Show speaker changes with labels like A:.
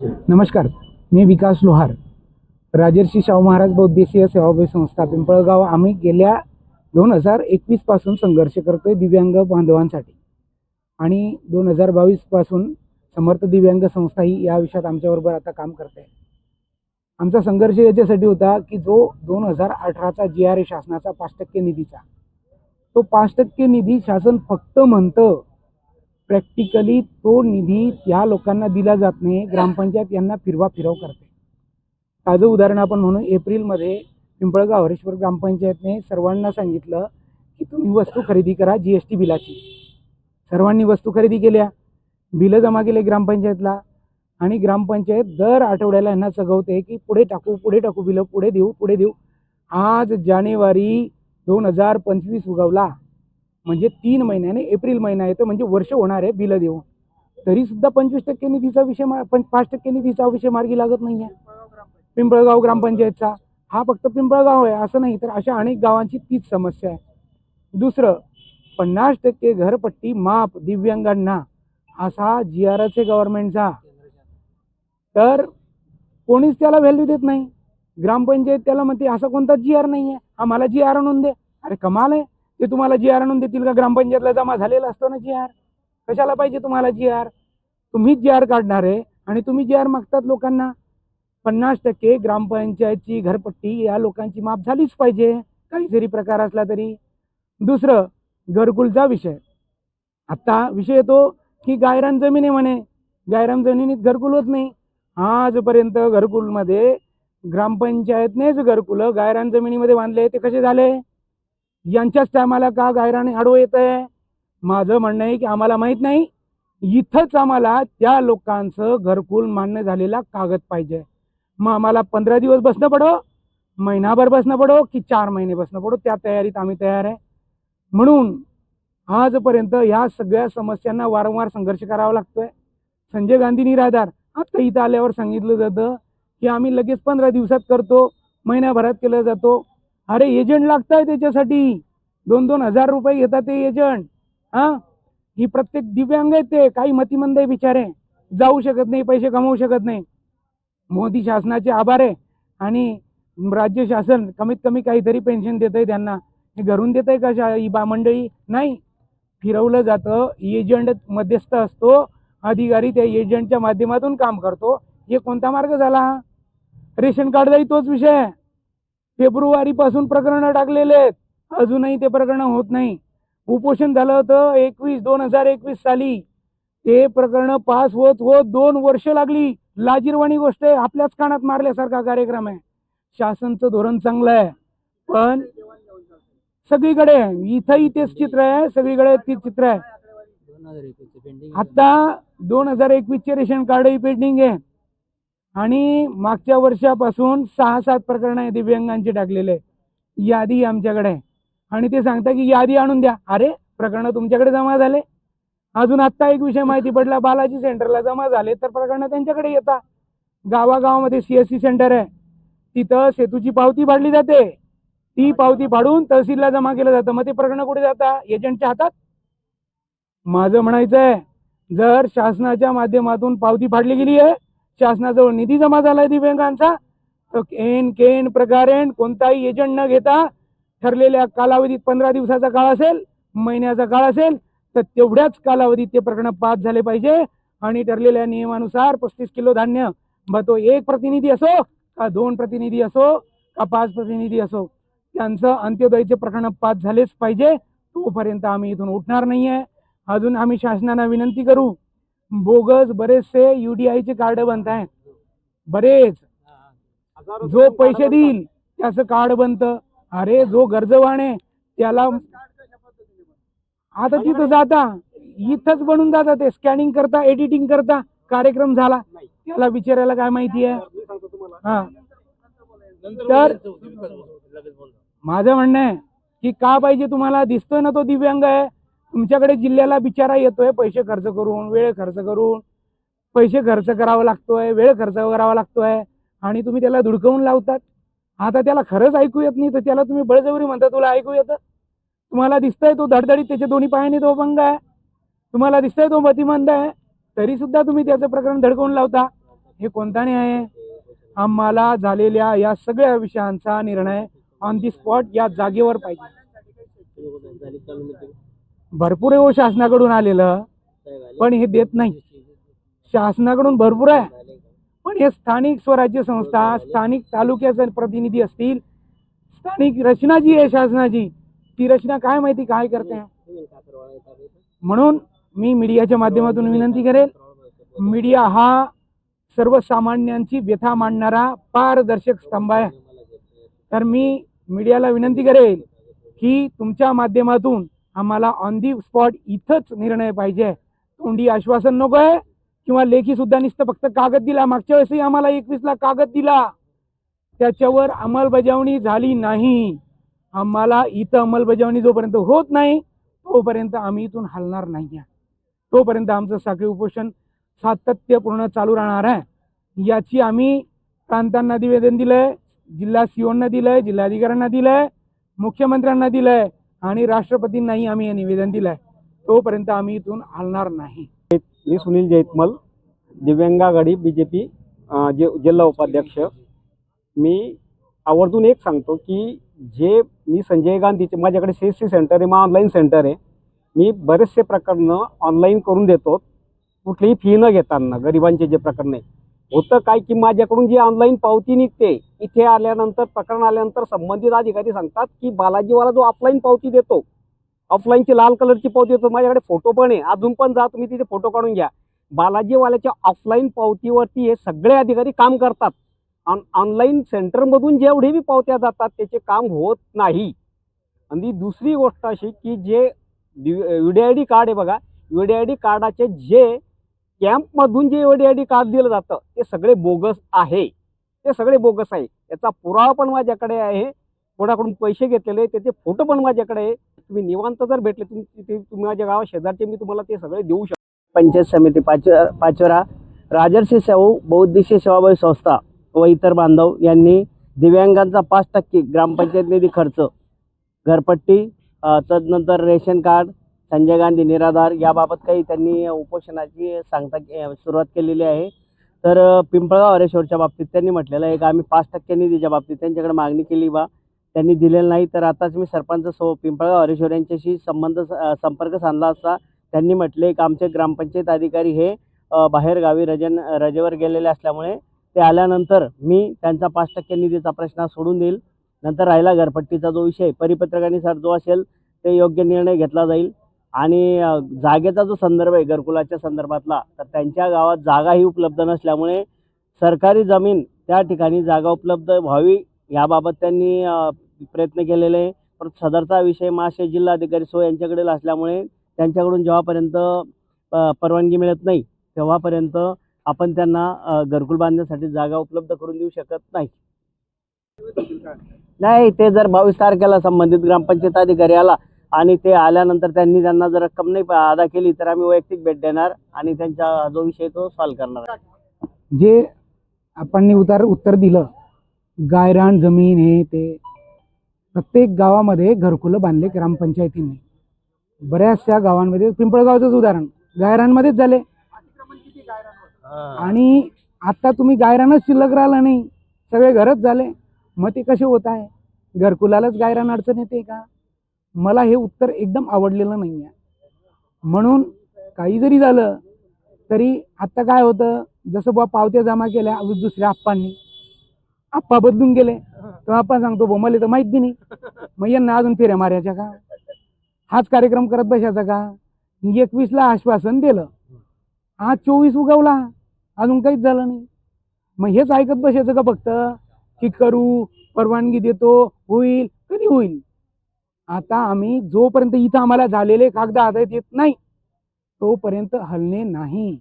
A: नमस्कार मी विकास लोहार. राजर्षी शाहू महाराज बौद्धीय सेवाभावी संस्था पिंपळगाव आम्ही गेल्या दोन हजार एकवीसपासून संघर्ष करतोय दिव्यांग बांधवांसाठी. आणि दोन हजार बावीसपासून समर्थ दिव्यांग संस्था ही या विषयात आमच्याबरोबर आता काम करते. आमचा संघर्ष याच्यासाठी होता की जो दोन हजार अठराचा जी आर ए शासनाचा पाच टक्के निधीचा. तो पाच टक्के निधी शासन फक्त म्हणतं प्रॅक्टिकली तो निधी या लोकांना दिला जात नाही ग्रामपंचायत यांना फिरवा फिरव करते. ताजं उदाहरण आपण म्हणू एप्रिलमध्ये पिंपळगाव हरेश्वर ग्रामपंचायतने सर्वांना सांगितलं की तुम्ही वस्तू खरेदी करा जी एस टी बिलाची. सर्वांनी वस्तू खरेदी केल्या बिलं जमा केले ग्रामपंचायतला आणि ग्रामपंचायत दर आठवड्याला यांना सगवते की पुढे टाकू पुढे टाकू बिलं पुढे देऊ पुढे देऊ. आज जानेवारी दोन हजार पंचवीस उगवला. म्हणजे तीन महिन्याने एप्रिल महिना येतो म्हणजे वर्ष होणार आहे बिलं देऊन. तरी सुद्धा पंचवीस टक्के निधीचा विषय मा- पण पाच टक्के निधीचा विषय मार्गी लागत नाही आहे पिंपळगाव ग्रामपंचायतचा. हा फक्त पिंपळगाव आहे असं नाही तर अशा अनेक गावांची तीच समस्या आहे. दुसरं पन्नास टक्के घरपट्टी माप दिव्यांगांना. असा जी आर एस ए गव्हर्नमेंटचा तर कोणीच त्याला व्हॅल्यू देत नाही. ग्रामपंचायत त्याला म्हणते असा कोणताच जी आर नाही आहे आम्हाला जी आर आणून दे. अरे कमाल आहे. ते तुम्हाला जी आर आणून देतील का? ग्रामपंचायतला जमा झालेला असतो ना जी आर कशाला पाहिजे तुम्हाला जी आर तुम्हीच जी आर काढणार आहे आणि तुम्ही जी आर मागतात लोकांना. पन्नास टक्के ग्रामपंचायतची घरपट्टी या लोकांची माफ झालीच पाहिजे. काही जरी प्रकार असला तरी. दुसरं घरकुलचा विषय. आता विषय येतो की गायरान जमीन आहे म्हणे. गायरान जमिनीत घरकुल होत नाही. आजपर्यंत घरकुलमध्ये ग्रामपंचायतनेच घरकुलं गायरान जमिनीमध्ये बांधले ते कसे झाले? यांच्याच टायमाला का गायराने आडवं येत आहे? माझं म्हणणं आहे की आम्हाला माहीत नाही. इथंच आम्हाला त्या लोकांचं घरकुल मान्य झालेला कागद पाहिजे. मग आम्हाला पंधरा दिवस बसणं पडो महिनाभर बसणं पडो की चार महिने बसणं पडो त्या तयारीत आम्ही तयार आहे. म्हणून आजपर्यंत ह्या सगळ्या समस्यांना वारंवार संघर्ष करावा लागतोय. संजय गांधी निराधार आता इथं आल्यावर सांगितलं जातं की आम्ही लगेच पंधरा दिवसात करतो महिन्याभरात केलं जातो. अरे एजंट लागताय त्याच्यासाठी. दोन दोन हजार रुपये घेतात ते एजंट. हा? ही प्रत्येक दिव्यांग आहेत ते काही मतिमंद आहे बिचारे. जाऊ शकत नाही पैसे कमवू शकत नाही. मोदी शासनाचे आभार आहे. आणि राज्य शासन कमीत कमी काहीतरी पेन्शन देत आहे त्यांना. हे घरून देत आहे का शा ही बा मंडळी? नाही. फिरवलं जातं. एजंट मध्यस्थ असतो. अधिकारी त्या एजंटच्या माध्यमातून काम करतो. हे कोणता मार्ग झाला? रेशन कार्डचाही तोच विषय आहे. फेब्रुवारीपासून प्रकरणं टाकलेले आहेत. अजूनही ते प्रकरणं होत नाही. उपोषण झालं होतं एकवीस दोन हजार एकवीस साली. ते प्रकरणं पास होत होत दोन वर्ष लागली. लाजीरवाणी गोष्ट आहे आपल्याच कानात मारल्यासारखा कार्यक्रम आहे. शासनचं धोरण चांगलं आहे पण सगळीकडे इथंही तेच चित्र आहे सगळीकडे तेच चित्र आहे. आता दोन हजार एकवीसचे रेशन कार्डही पेंडिंग आहे. आणि मागच्या वर्षापासून सहा सात प्रकरण आहे दिव्यांगांचे टाकलेले यादी आमच्याकडे आहे. आणि ते सांगता की यादी आणून द्या. अरे प्रकरणं तुमच्याकडे जमा झाले. अजून आत्ता एक विषय माहिती पडला. बालाजी सेंटरला जमा झाले तर प्रकरणं त्यांच्याकडे येतात. गावागावामध्ये सी एस सी सेंटर आहे. तिथं सेतूची पावती फाडली जाते. ती पावती फाडून तहसीलला जमा केलं जातं. मग ते प्रकरणं कुठे जातात? एजंटच्या हातात? माझं म्हणायचं आहे जर शासनाच्या माध्यमातून पावती फाडली गेली आहे शासनाजवळ निधी जमा झालाय दिव्यांगांचा तर केन केन प्रकारेण कोणताही एजंट न घेता ठरलेल्या कालावधीत पंधरा दिवसाचा काळ असेल महिन्याचा काळ असेल तर तेवढ्याच कालावधीत ते प्रकरण पास झाले पाहिजे. आणि ठरलेल्या नियमानुसार पस्तीस किलो धान्य मग तो एक प्रतिनिधी असो का दोन प्रतिनिधी असो का पाच प्रतिनिधी असो त्यांचं अंत्योदयचे प्रकरण पास झालेच पाहिजे. तोपर्यंत आम्ही इथून उठणार नाही आहे अजून आम्ही शासनाला विनंती करू बोगस बरेचसे युडीआयचे कार्ड बनत आहेत बरेच जो पैसे देईल त्याचं कार्ड बनतं. अरे जो गरजवान आहे त्याला आता तिथं जाता. इथंच बनून जाता ते. स्कॅनिंग करता एडिटिंग करता कार्यक्रम झाला. त्याला बिचारायला काय माहिती आहे? हा. तर माझं म्हणणं आहे की का पाहिजे तुम्हाला? दिसतोय ना तो दिव्यांग आहे. तुमच्याकडे जिल्ह्याला बिचारा येतोय पैसे खर्च करून वेळ खर्च करून. पैसे खर्च करावा लागतोय वेळ खर्च करावा लागतोय. आणि तुम्ही त्याला धुडकवून लावतात. आता त्याला खरंच ऐकू येत नाही तर त्याला तुम्ही बळजबरी म्हणता तुला ऐकू येतं? तुम्हाला दिसतंय तो धडधडीत त्याच्या दोन्ही पायाने तो अपंग आहे. तुम्हाला दिसतंय तो मतिमंद आहे. तरी सुद्धा तुम्ही त्याचं प्रकरण धडकवून लावता. हे कोणता न्याय आहे? आम्हाला झालेल्या या सगळ्या विषयांचा निर्णय ऑन दी स्पॉट या जागेवर पाहिजे. भरपूर आहे हो शासनाकडून आलेलं पण हे देत नाही. शासनाकडून भरपूर आहे. पण हे स्थानिक स्वराज्य संस्था स्थानिक तालुक्याचे प्रतिनिधी असतील स्थानिक रचना जी आहे शासनाची ती रचना काय माहिती काय करते? म्हणून मी मीडियाच्या माध्यमातून विनंती करेल मीडिया हा सर्वसामान्यांची व्यथा मांडणारा पारदर्शक स्तंभ आहे. तर मी मीडियाला विनंती करेल की तुमच्या माध्यमातून आम्हाला ऑन दी स्पॉट इथंच निर्णय पाहिजे. तोंडी आश्वासन नको आहे. किंवा लेखी सुद्धा नुसतं फक्त कागद दिला. मागच्या वेळेसही आम्हाला एकवीसला कागद दिला. त्याच्यावर अंमलबजावणी झाली नाही. आम्हाला इथं अंमलबजावणी जोपर्यंत होत नाही तोपर्यंत आम्ही इथून हलणार नाही. आहे तोपर्यंत आमचं साखळी उपोषण सातत्यपूर्ण चालू राहणार आहे. याची आम्ही प्रांतांना निवेदन दिलंय जिल्हा सीओंना दिलंय जिल्हाधिकाऱ्यांना दिलंय मुख्यमंत्र्यांना दिलंय आणि राष्ट्रपतींनाही आम्ही हे निवेदन दिलंय. तोपर्यंत आम्ही इथून हलणार नाही.
B: मी सुनील जैतमल दिव्यांग आघाडी बी जे पी जे जिल्हा उपाध्यक्ष. मी आवर्जून एक सांगतो की जे मी संजय गांधीचे माझ्याकडे सी एस सी सेंटर आहे मग ऑनलाईन सेंटर आहे. मी बरेचसे प्रकरणं ऑनलाईन करून देतो. कुठलीही फी न घेताना गरिबांचे जे प्रकरण आहे. होतं काय की माझ्याकडून जी ऑनलाईन पावती निघते इथे आल्यानंतर प्रकरण आल्यानंतर संबंधित अधिकारी सांगतात की बालाजीवाला जो ऑफलाईन पावती देतो ऑफलाईनची लाल कलरची पावती येतो. माझ्याकडे फोटो पण आहे. अजून पण जा तुम्ही तिथे फोटो काढून घ्या. बालाजीवाल्याच्या ऑफलाईन पावतीवरती हे सगळे अधिकारी काम करतात. ऑन ऑनलाईन सेंटरमधून जेवढे बी पावत्या जातात त्याचे काम होत नाही. आणि दुसरी गोष्ट अशी की जे U D I D card आहे बघा. यू डी आय डी कार्डाचे जे कॅम्पमधून जे U D I D card दिलं जातं ते सगळे बोगस आहे. ते सगळे बोगस आहे. याचा पुरावा पण माझ्याकडे आहे. कोणाकडून पैसे घेतलेले त्याचे फोटो पण माझ्याकडे आहे. तुम्ही निवांत जर भेटले तुम्ही ते तुम्ही माझ्या गावा शेजारचे मी तुम्हाला ते सगळे देऊ शकतो पंचायत समिती पाच पाचोरा राजर्षी शाहू बौद्धिशी सेवाभावी संस्था व इतर बांधव यांनी दिव्यांगांचा पाच टक्के ग्रामपंचायत निधी खर्च घरपट्टी तदनंतर रेशन कार्ड संजय गांधी निराधार याबाबत काही त्यांनी उपोषणाची सांगता सुरुवात केलेली आहे. तर पिंपळगाव हरेश्वरच्या बाबतीत त्यांनी म्हटलेलं आहे का आम्ही पाच टक्के निधीच्या बाबतीत त्यांच्याकडे मागणी केली बा. त्यांनी दिलेलं नाही. तर आताच मी सरपंच सो पिंपळगाव हरेश्वर यांच्याशी संबंध संपर्क साधला असता. त्यांनी म्हटले की आमचे ग्रामपंचायत अधिकारी हे बाहेरगावी रजन रजेवर गेलेले असल्यामुळे ते आल्यानंतर मी त्यांचा पाच टक्के निधीचा प्रश्न सोडून देईल. नंतर राहिला घरपट्टीचा जो विषय परिपत्रकानुसार जो असेल ते योग्य निर्णय घेतला जाईल. आणि जागेचा जो संदर्भ आहे घरकुलाच्या संदर्भातला तर त्यांच्या गावात जागाही उपलब्ध नसल्यामुळे सरकारी जमीन त्या ठिकाणी जागा उपलब्ध व्हावी याबाबत त्यांनी प्रयत्न केलेले आहे. पण सदरचा विषय मासे जिल्हाधिकारी सो यांच्याकडे असल्यामुळे त्यांच्याकडून जेव्हापर्यंत परवानगी मिळत नाही तेव्हापर्यंत आपण त्यांना घरकुल बांधण्यासाठी जागा उपलब्ध करून देऊ शकत नाही. नाही ते जर बावीस तारखेला संबंधित ग्रामपंचायत अधिकारी आला आणि ते आल्यानंतर त्यांनी त्यांना जर रक्कम नाही अदा केली तर आम्ही वैयक्तिक भेट देणार आणि त्यांचा जो विषय तो सॉल्व्ह करणार
A: जे आपण उतार उत्तर दिलं गायरान जमीन हे ते प्रत्येक गावामध्ये घरकुलं बांधले ग्रामपंचायतींनी. बऱ्याचशा गावांमध्ये पिंपळगावचंच उदाहरण गायरानमध्येच झाले. आणि आता तुम्ही गायरानच शिल्लक राहिला नाही सगळे घरच झाले. मग ते कसे होत आहे? घरकुलालाच गायरान अडचण येते का? मला हे उत्तर एकदम आवडलेलं नाही आहे. म्हणून काही जरी झालं तरी आत्ता काय होतं? जसं बुवा पावत्या जमा केल्या दुसऱ्या आप्पांनी आप्पा बदलून गेले. तेव्हा आपण सांगतो बुवा मला तर माहीत बी नाही. मग यांना अजून फेऱ्या मारायच्या का? हाच कार्यक्रम करत बसायचा का? एकवीसला आश्वासन दिलं. आज चोवीस उगवला. अजून काहीच झालं नाही. मग हेच ऐकत बसायचं का फक्त? की करू परवानगी देतो होईल कधी होईल? आता आम्ही जोपर्यंत इथं आम्हाला झालेले कागद हातात येत नाही तोपर्यंत हलणे नाही.